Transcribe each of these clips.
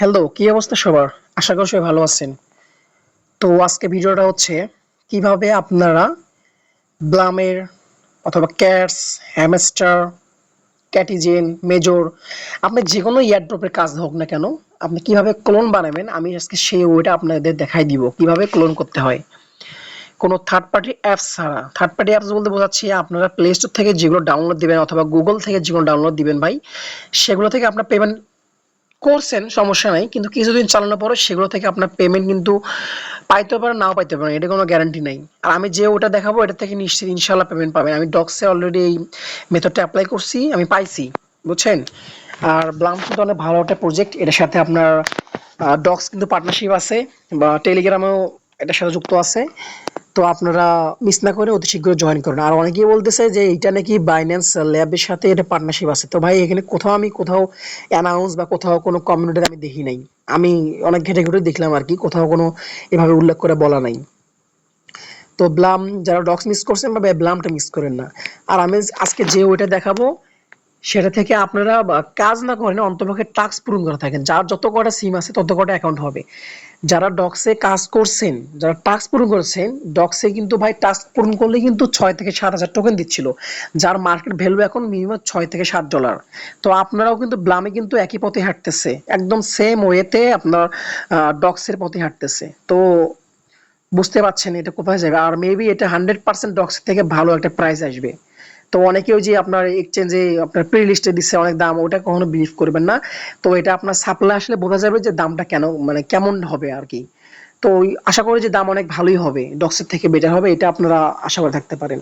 Hello কি অবস্থা সবার? আশা করি সবাই ভালো আছেন। তো আজকে ভিডিওটা হচ্ছে, কীভাবে আপনারা ব্লামের অথবা ক্যাটস, হ্যামস্টার, ক্যাটিজেন, মেজর, আপনি যে কোনো ইয়ারড্রপের কাজ হোক না কেন, আপনি কীভাবে ক্লোন বানাবেন, আমি আজকে সেই ওইটা আপনাদের দেখাই দিব, কীভাবে ক্লোন করতে হয়। কোনো থার্ড পার্টি অ্যাপস ছাড়া। থার্ড পার্টি অ্যাপস বলতে বোঝাচ্ছি, আপনারা প্লে স্টোর থেকে যেগুলো ডাউনলোড দিবেন অথবা গুগল থেকে যেগুলো ডাউনলোড দিবেন ভাই, সেগুলো থেকে আপনার পেমেন্ট করছেন, সমস্যা নাই, কিন্তু কিছুদিন চালানোর পরে সেগুলো থেকে আপনার পেমেন্ট কিন্তু পাইতে পারেন, নাও পাইতে পারেন, এটা কোনো গ্যারান্টি নাই। আর আমি যে ওটা দেখাবো, এটা থেকে নিশ্চিত ইনশাল্লাহ পেমেন্ট পাবেন। আমি ডক্সে অলরেডি এই মেথডটা অ্যাপ্লাই করছি, আমি পাইছি, বুঝছেন? আর ব্লাম কিন্তু অনেক ভালো একটা প্রজেক্ট এটার সাথে আপনার ডক্স কিন্তু পার্টনারশিপ আছে, বা টেলিগ্রামেও এটার সাথে যুক্ত আছে। তো আপনারা মিস না করে অতি শীঘ্র জয়েন করুন। আর অনেকেই বলতেছে যে এটা নাকি বাইন্যান্স ল্যাবের সাথে এটা পার্টনারশিপ আছে। তো ভাই, এখানে কোথাও আমি কোথাও অ্যানাউন্স বা কোথাও কোনো কমিউনিটিতে আমি দেখি নাই। আমি অনেক ঘেটে দেখলাম আর কি, কোথাও কোনো এভাবে উল্লেখ করে বলা নাই। তো ব্লাম, যারা ডক্স মিস করছেন বা ব্লামটা মিস করেন না। আর আমি আজকে যে ওইটা দেখাবো সেটা থেকে আপনারা কাজ না করেন অন্তপক্ষে টাস্ক পূরণ করে থাকেন। যার যত কটা সিম আছে, তত কটা অ্যাকাউন্ট হবে। যারা ডক্সে কাজ করছেন, যারা টাস্ক পূরণ করেছেন ডক্সে কিন্তু ভাই টাস্ক পূরণ করলে কিন্তু ছয় থেকে সাত হাজার টোকেন দিচ্ছিল। যার মার্কেট ভ্যালু এখন মিনিমাম ছয় থেকে সাত ডলার তো আপনারাও কিন্তু ব্লামে কিন্তু একই পথে হাঁটতেছে। একদম সেম ওয়েতে আপনার ডক্সের পথে হাঁটতেছে। তো বুঝতে পারছেন এটা কোথায় যাবে। আর মেবি এটা হান্ড্রেড পার্সেন্ট ডক্স থেকে ভালো একটা প্রাইস আসবে। তো অনেকেও যে আপনার এক্সচেঞ্জে আপনার প্রি লিস্টে দিচ্ছে অনেক দাম, ওটা কখনো বিলিভ করবেন না। তো এটা আপনার সাপ্লাই আসলে বোঝা যাবে যে দামটা কেন মানে কেমন হবে আর কি তো আশা করি যে দাম অনেক ভালোই হবে ডক্সের থেকে বেটার হবে, এটা আপনারা আশা করে থাকতে পারেন।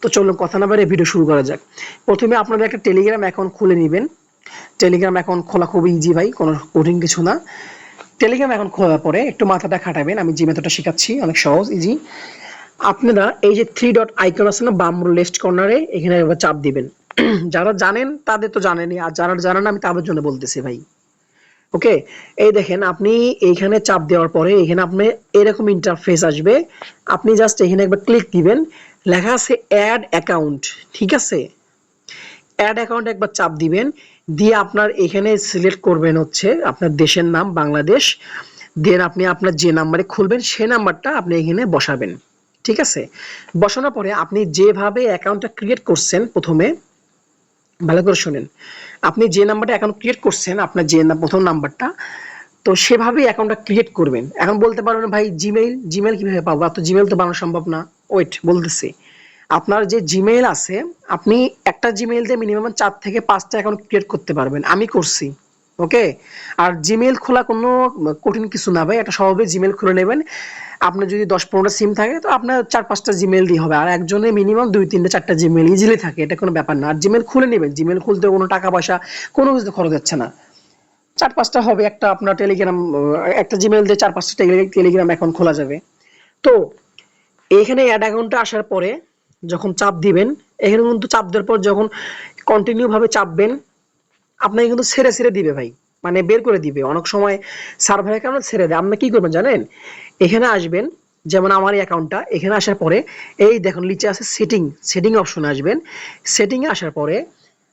তো চলুন কথা না বাড়িয়ে ভিডিও শুরু করা যাক। প্রথমে আপনারা একটা টেলিগ্রাম অ্যাকাউন্ট খুলে নেবেন। টেলিগ্রাম অ্যাকাউন্ট খোলা খুবই ইজি ভাই, কোনো কঠিন কিছু না। টেলিগ্রাম অ্যাকাউন্ট খোলার পরে একটু মাথাটা খাটাবেন, আমি যে মেথডটা শেখাচ্ছি, অনেক সহজ ইজি আপনারা এই যে থ্রি ডট আইকন আছে না, বাম লেফট কর্নারে এখানে একবার চাপ দিবেন। যারা জানেন, তাদের তো জানেনই আর যারা জানেন আমি তাদের জন্য বলতেছি ভাই। ওকে? এই দেখেন, আপনি এইখানে চাপ দেওয়ার পরে, এখানে আপনি এরকম ইন্টারফেস আসবে। আপনি জাস্ট এখানে একবার ক্লিক দিবেন, লেখা আছে অ্যাড অ্যাকাউন্ট ঠিক আছে? অ্যাড অ্যাকাউন্ট একবার চাপ দিবেন, দিয়ে আপনার এখানে সিলেক্ট করবেন হচ্ছে আপনার দেশের নাম, বাংলাদেশ। দেন আপনি আপনার যে নাম্বারে খুলবেন, সে নাম্বারটা আপনি এখানে বসাবেন। ঠিক আছে? বসানোর পরে আপনি যেভাবে অ্যাকাউন্টটা ক্রিয়েট করছেন প্রথমে, ভালো করে শুনেন। আপনি যে নাম্বারটা অ্যাকাউন্ট ক্রিয়েট করছেন, আপনার যে প্রথম নাম্বারটা তো সেভাবেই অ্যাকাউন্টটা ক্রিয়েট করবেন। এখন বলতে পারবেন, ভাই জিমেইল জিমেইল কীভাবে পাবো? তো জিমেইল তো বানানো সম্ভব না। ওয়েট বলতেছি। আপনার যে জিমেইল আছে, আপনি একটা জিমেইল দিয়ে মিনিমাম চার থেকে পাঁচটা অ্যাকাউন্ট ক্রিয়েট করতে পারবেন। আমি করছি। ওকে? আর জিমেইল খোলা কোনো কঠিন কিছু না ভাই একটা স্বভাবে জিমেইল খুলে নেবেন। আপনার যদি দশ পনেরোটা সিম থাকে, তো আপনার চার পাঁচটা জিমেল দিয়ে হবে। আর একজনে মিনিমাম দুই, তিনটে, চারটা জিমেল ইজিলি থাকে, এটা কোনো ব্যাপার না। আর জিমেল খুলে নেবেন। জিমেল খুলতে কোনো টাকা পয়সা, কোনো কিছু খরচ হচ্ছে না। চার পাঁচটা হবে, একটা আপনার টেলিগ্রাম একটা জিমেল দিয়ে চার পাঁচটা টেলিগ্রাম অ্যাকাউন্ট খোলা যাবে। তো এইখানে অ্যাড অ্যাকাউন্টটা আসার পরে যখন চাপ দিবেন, এখানে কিন্তু চাপ দেওয়ার পর যখন কন্টিনিউ ভাবে চাপবেন আপনাকে কিন্তু ছেড়ে ছেড়ে দিবে ভাই। মানে বের করে দিবে। অনেক সময় সার্ভারের কারণে ছেড়ে দেয়। আপনি কি করবেন জানেন? এখানে আসবেন, যেমন আমার এই অ্যাকাউন্টটা এখানে আসার পরে, এই দেখুন, নিচে আছে সেটিং সেটিং অপশনে আসবেন। সেটিংয়ে আসার পরে,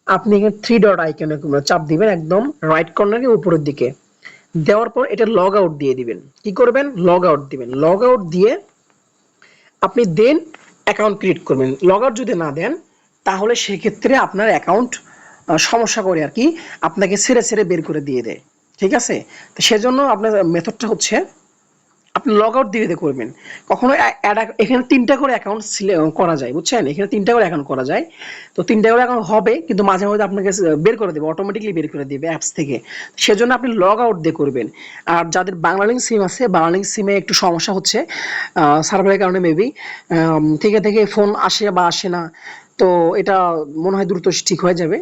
আপনি এখানে থ্রি ডট আইকনে চাপ দিবেন, একদম রাইট কর্নারে উপরের দিকে। দেওয়ার পর এটা লগ আউট দিয়ে দিবেন। কি করবেন? লগ আউট দিবেন। লগ আউট দিয়ে আপনি দেন অ্যাকাউন্ট ক্রিয়েট করবেন। লগ আউট যদি না দেন, তাহলে সেক্ষেত্রে আপনার অ্যাকাউন্ট সমস্যা করে আর কি, আপনাকে ছেড়ে ছেড়ে বের করে দিয়ে দেয়। ঠিক আছে? তো সেজন্য আপনার মেথডটা হচ্ছে, আপনি লগ আউট দিয়ে দিয়ে করবেন। কখনো এখানে তিনটা করে অ্যাকাউন্ট সিলে করা যায়, বুঝছেন? এখানে তিনটা করে অ্যাকাউন্ট করা যায়। তো তিনটা করে অ্যাকাউন্ট হবে, কিন্তু মাঝে মাঝে আপনাকে বের করে দেবে অটোমেটিকলি বের করে দেবে অ্যাপস থেকে। সেজন্য আপনি লগ আউট দিয়ে করবেন। আর যাদের বাংলালিং সিম আছে বাংলালিং সিমে একটু সমস্যা হচ্ছে সার্ভারের কারণে মেবি থেকে থেকে ফোন আসে বা আসে না, তো এটা মনে হয় দ্রুত ঠিক হয়ে যাবে।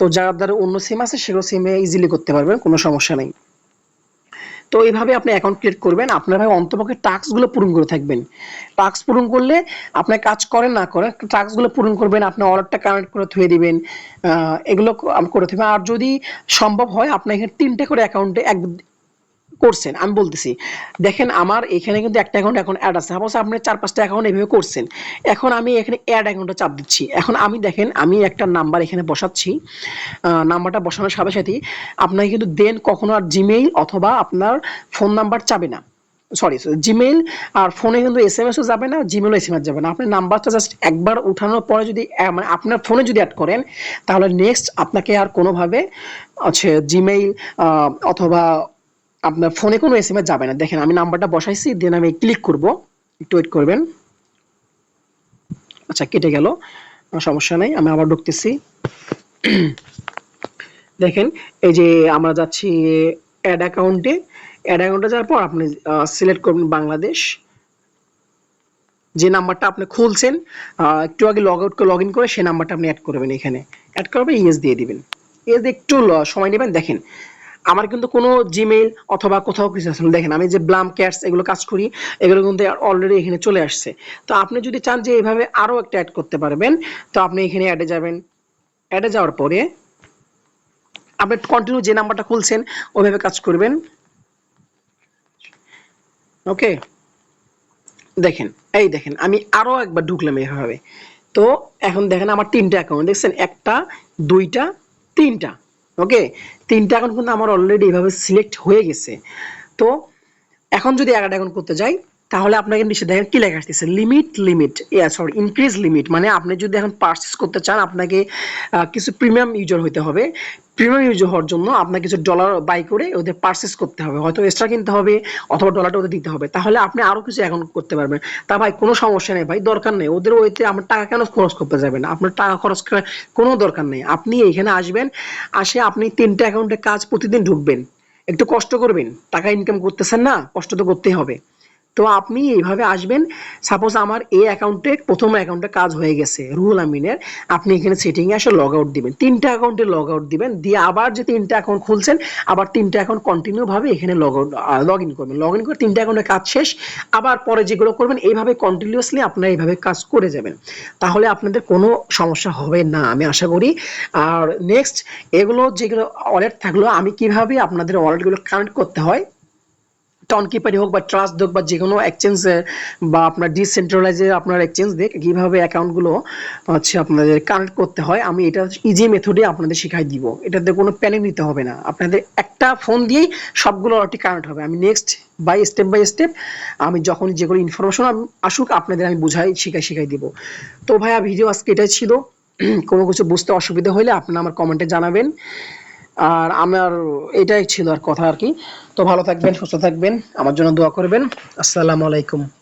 তো যার দ্বারা অন্য সিম আছে, সেগুলো সিমে ইজিলি করতে পারবেন, কোনো সমস্যা নেই। তো এইভাবে আপনি অ্যাকাউন্ট ক্রিয়েট করবেন, আপনার ভাই অন্তপক্ষে টাস্কগুলো পূরণ করে থাকবেন। টাস্ক পূরণ করলে আপনার কাজ করেন, না করেন টাস্কগুলো পূরণ করবেন, আপনি অর্ডারটা কানেক্ট করে থুয়ে দিবেন এগুলো করে থাকবেন আর যদি সম্ভব হয়, আপনার এখানে তিনটে করে অ্যাকাউন্টে এক করছেন, আমি বলতেছি, দেখেন আমার এখানে কিন্তু একটা অ্যাকাউন্ট এখন অ্যাড আছে। সাপোজ আপনি চার, পাঁচটা অ্যাকাউন্ট এভাবে করছেন, এখন আমি এখানে অ্যাড অ্যাকাউন্টটা চাপ দিচ্ছি। এখন আমি দেখেন, আমি একটা নাম্বার এখানে বসাচ্ছি নাম্বারটা বসানোর সাথে সাথে আপনাকে কিন্তু দেন কখনো আর জিমেইল অথবা আপনার ফোন নাম্বার চাবে না। সরি জিমেইল আর ফোনে কিন্তু এস এম এসও যাবে না জিমেলও এস এম এস যাবে না। আপনি নাম্বারটা জাস্ট একবার উঠানোর পরে যদি মানে আপনার ফোনে যদি অ্যাড করেন, তাহলে নেক্সট আপনাকে আর কোনোভাবে আছে জিমেইল অথবা আপনার ফোনে কোনো এস এম যাবে না। দেখেন, আমি নাম্বারটা বসাইছি দেন আমি ক্লিক করব। একটু ওয়েট করবেন। আচ্ছা কেটে গেল। সমস্যা নেই, আমি আবার ঢুকতেছি। দেখেন, এই যে আমরা যাচ্ছি অ্যাড অ্যাকাউন্টে অ্যাড অ্যাকাউন্টে যাওয়ার পর আপনি সিলেক্ট করবেন বাংলাদেশ। যে নাম্বারটা আপনি খুলছেন একটু আগে লগ আউট করে লগ ইন করে সেই নাম্বারটা আপনি অ্যাড করবেন এখানে। অ্যাড করবেন ইয়েস দিয়ে দিবেন। ইয়েস একটু সময় নেবেন। দেখেন আমার কিন্তু কোনো জিমেইল অথবা কোথাও কিছু আসলে দেখেন, আমি যে ব্লাম ক্যাটস এগুলো কাজ করি, এগুলো কিন্তু অলরেডি এখানে চলে আসছে। তো আপনি যদি চান যে এইভাবে আরও একটা অ্যাড করতে পারবেন, তো আপনি এখানে অ্যাডে যাবেন। অ্যাডে যাওয়ার পরে আপনি কন্টিনিউ যে নাম্বারটা খুলছেন, ওইভাবে কাজ করবেন। ওকে দেখেন, এই দেখেন, আমি আরও একবার ঢুকলাম এইভাবে তো এখন দেখেন আমার তিনটা অ্যাকাউন্ট দেখছেন? একটা, দুইটা, তিনটা। ওকে তিনটা অ্যাকাউন্ট কিন্তু আমার অলরেডি এভাবে সিলেক্ট হয়ে গেছে। তো এখন যদি একটা অ্যাকাউন্ট করতে যাই তাহলে আপনাকে নিচে দেখেন কি লেখা আসতেছে? Limit limit sorry increase limit মানে আপনি যদি এখন পারচেস করতে চান, আপনাকে কিছু প্রিমিয়াম ইউজার হতে হবে। প্রিমিয়াম ইউজার হওয়ার জন্য আপনাকে কিছু ডলার বাই করে ওদের পারচেস করতে হবে। হয়তো এক্সট্রা কিনতে হবে অথবা ডলারটা ওদের দিতে হবে। তাহলে আপনি আরও কিছু অ্যাকাউন্ট করতে পারবেন। তা ভাই, কোনো সমস্যা নেই ভাই, দরকার নেই। ওদের ওইতে আমার টাকা কেন খরচ করতে যাবেন? আপনার টাকা খরচ করার কোনো দরকার নেই। আপনি এখানে আসবেন, আসে আপনি তিনটা অ্যাকাউন্টে কাজ প্রতিদিন ঢুকবেন। একটু কষ্ট করবেন। টাকা ইনকাম করতেছেন না, কষ্ট তো করতেই হবে। তো আপনি এইভাবে আসবেন। সাপোজ আমার এই অ্যাকাউন্টে প্রথম অ্যাকাউন্টে কাজ হয়ে গেছে, রুহুল আমিনের। আপনি এখানে সেটিংয়ে এসে লগ আউট দিবেন। তিনটা অ্যাকাউন্টে লগ আউট দিবেন। দিয়ে আবার যে তিনটা অ্যাকাউন্ট খুলছেন, আবার তিনটা অ্যাকাউন্ট কন্টিনিউভাবে এখানে লগ আউট লগ ইন করবেন। লগ ইন করে তিনটা অ্যাকাউন্টে কাজ শেষ। আবার পরে যেগুলো করবেন, এইভাবে কন্টিনিউয়াসলি আপনারা এইভাবে কাজ করে যাবেন। তাহলে আপনাদের কোনো সমস্যা হবে না, আমি আশা করি। আর নেক্সট এগুলো যেগুলো ওয়ালেট থাকল, আমি কীভাবে আপনাদের ওয়ালেটগুলো কানেক্ট করতে হয় টনকিপারি হোক বা ট্রাস্ট হোক বা যে কোনো এক্সচেঞ্জ বা আপনার ডিসেন্ট্রালাইজে আপনার এক্সচেঞ্জ দেখ কীভাবে অ্যাকাউন্টগুলো হচ্ছে আপনাদের কানেক্ট করতে হয়, আমি এটা ইজি মেথডে আপনাদের শিখাই দিব। এটাতে কোনো প্যানিক নিতে হবে না। আপনাদের একটা ফোন দিয়েই সবগুলো অলরেডি কানেক্ট হবে। আমি next by step by step আমি যখন যেগুলো ইনফরমেশন আসুক, আপনাদের আমি বুঝাই, শিখাই শিখাই দিব। তো ভাইয়া ভিডিও আজকে এটাই ছিল। কোনো কিছু বুঝতে অসুবিধা হলে আপনারা আমার কমেন্টে জানাবেন। আর আমার এটাই ছিল আর কথা আর কি। তো ভালো থাকবেন, সুস্থ থাকবেন, আমার জন্য দোয়া করবেন। আসসালামু আলাইকুম।